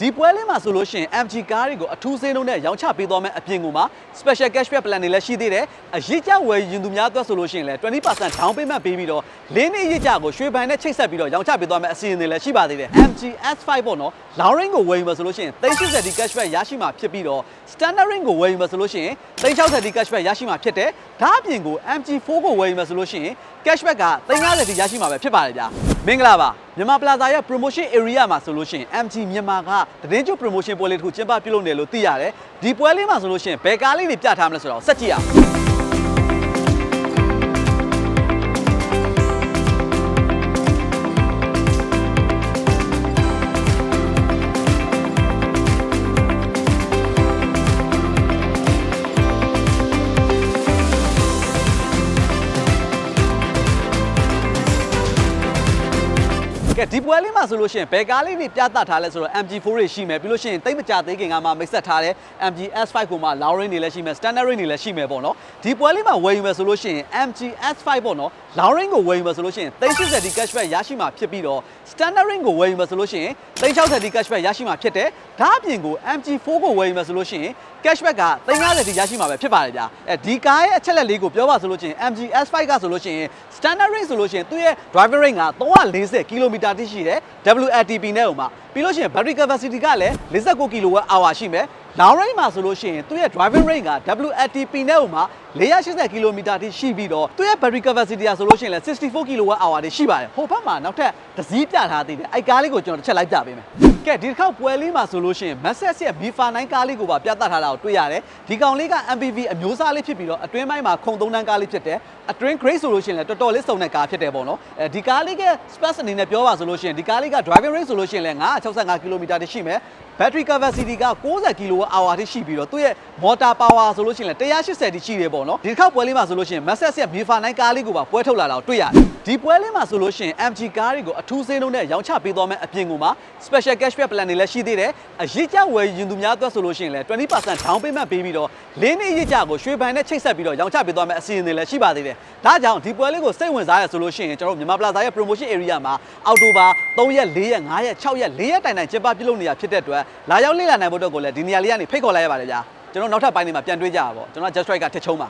ဒီပွဲလေးမှာဆိုလို့ရှိရင် MG ကားတွေကိုအထူးစင်းလုံးနဲ့ရောင်းချပေးသွားမယ့်အပြင်ကိုမှာ special cashback plan တွေလည်းရှိသေးတယ်အရေးကြဝယ်ယူသူများအတွက်ဆိုလို့ရှိရင်လည်း20% down payment ပေးပြီးတော့လင်းနေအရေးကြကိုရွှေဘဏ်နဲ့ချိတ်ဆက်ပြီးတော့ရောင်းချပေးသွားမယ့်အစီအစဉ်တွေလည်းရှိပါသေးတယ် MG S5 ပေါ့နော် long range ကိုဝယ်ယူမယ်ဆိုလို့ရှိရင်360ဒီ cashback ရရှိမှာဖြစ်ပြီးတော့ standard range ကိုဝယ်ယူမယ်ဆိုလို့ရှိရင်360ဒီ cashback ရရှိမှာဖြစ်တယ်ဒါအပြင်ကို MG4 ကိုဝယ်ယူမယ်ဆိုလို့ရှိရင် cashback က350ဒီရရှိမှာပဲဖြစ်ပါတယ်ဗျာ မင်္ဂလာပါမြန်မာပလာဇာရဲ့ promotion area မှာဆိုလို့ရှိရင် MG မြန်မာကတည်င်းကျ promotion ပွဲလေးတစ်ခုကျင်းပပြုလုပ်နေလို့သိရတယ်ဒီပွဲလေးမှာဆိုလို့ရှိရင်ဘယ်ကားလေးတွေပြထားမလဲဆိုတော့စက်ကြည့်ရအောင် ကဲဒီပွဲလေးမှာဆိုလို့ရှိရင်ဘယ်ကားလေးတွေပြသထားလဲဆိုတော့ MG4 တွေရှိမယ်ပြီးလို့ရှိရင်တိတ်မကြသေးခင်ကမှမိတ်ဆက်ထားတဲ့ MG S5 ကိုမှ long range တွေလည်းရှိမယ် standard range တွေလည်းရှိမယ်ပေါ့နော်ဒီပွဲလေးမှာဝယ်ယူမယ်ဆိုလို့ရှိရင် MG S5 ပေါ့နော် long range ကိုဝယ်ယူမယ်ဆိုလို့ရှိရင်360ဒီ cashback ရရှိမှာဖြစ်ပြီးတော့ standard range ကိုဝယ်ယူမယ်ဆိုလို့ရှိရင်360ဒီ cashback ရရှိမှာဖြစ်တယ်ဒါအပြင်ကို MG4 ကိုဝယ်ယူမယ်ဆိုလို့ရှိရင် cashback က350ဒီရရှိမှာပဲဖြစ်ပါတယ်ဗျာအဲဒီကားရဲ့အချက်လက်လေးကိုပြောပါဆိုလို့ရှိရင် MG S5 ကဆိုလို့ရှိရင် standard range ဆိုလို့ရှိရင်သူ့ရဲ့ driving range က340 km တိရှိတယ် WLTP နဲ့ဥမှာပြီးလို့ရှိရင် battery capacity ကလည်း49 kWh ရှိမယ် long range မှာဆိုလို့ရှိရင်သူ့ရဲ့ driving range က WLTP နဲ့ဥမှာ480 km တိရှိပြီးတော့သူ့ရဲ့ battery capacity ကဆိုလို့ရှိရင်လည်း64 kWh တိရှိပါတယ်ဟိုဘက်မှာနောက်ထပ်တစ်စီးပြထားသေးတယ်အဲ့ကားလေးကိုကျွန်တော်တစ်ချက်လိုက်ပြပေးမယ် ကဲဒီတစ်ခေါက်ပွဲလေးမှာဆိုလို့ရှိရင် Mercedes ရဲ့ Mifa 9ကားလေးကိုပါပြသထားတာကိုတွေ့ရတယ်ဒီကောင်လေးက MPV အမျိုးအစားလေးဖြစ်ပြီးတော့အတွင်းပိုင်းမှာခုံသုံးတန်းကားလေးဖြစ်တယ်အတွင်း grade ဆိုလို့ရှိရင်လည်းတော်တော်လေးစုံတဲ့ကားဖြစ်တယ်ပေါ့နော်အဲဒီကားလေးက space အနေနဲ့ပြောပါဆိုလို့ရှိရင်ဒီကားလေးက driving range ဆိုလို့ရှိရင်လည်း965 km တိရှိမယ် battery capacity က60 kWh တိရှိပြီးတော့သူ့ရဲ့ motor power ဆိုလို့ရှိရင်လည်း180တိရှိတယ်ပေါ့နော်ဒီတစ်ခေါက်ပွဲလေးမှာဆိုလို့ရှိရင် Mercedes ရဲ့ Mifa 9ကားလေးကိုပါပွဲထုတ်လာတာကိုတွေ့ရတယ်ဒီပွဲလေးမှာဆိုလို့ရှိရင် MG ကားတွေကိုအထူးစင်းလုံးနဲ့ရောင်းချပေးသွားမယ့်အပြင်ကိုမှာ special cashback plan တွေလည်းရှိသေးတယ်အရေးကြဝယ်ယူသူများအတွက်ဆိုလို့ရှိရင်လည်း20% down payment ပေးပြီးတော့လင်းနေအရေးကြကိုရွှေဘဏ်နဲ့ချိတ်ဆက်ပြီးတော့ရောင်းချပေးသွားမယ့်အစီအစဉ်တွေလည်းရှိပါသေးတယ်ဒါကြောင့်ဒီပွဲလေးကိုစိတ်ဝင်စားရဆိုလို့ရှိရင်ကျွန်တော်တို့မြန်မာပလာဇာရဲ့ promotion area မှာအောက်တိုဘာ3ရက်4ရက်5ရက်6ရက်4ရက်တိုင်တိုင်ကျင်းပပြုလုပ်နေတာဖြစ်တဲ့အတွက်လာရောက်လေ့လာနိုင်ဖို့အတွက်ကိုလည်းဒီနေရာလေးကနေဖိတ်ခေါ်လိုက်ရပါတယ်ဗျာကျွန်တော်နောက်ထပ်ပိုင်းတွေမှာပြန်တွေ့ကြတာပေါ့ကျွန်တော် just right ကထစ်ချုံးပါ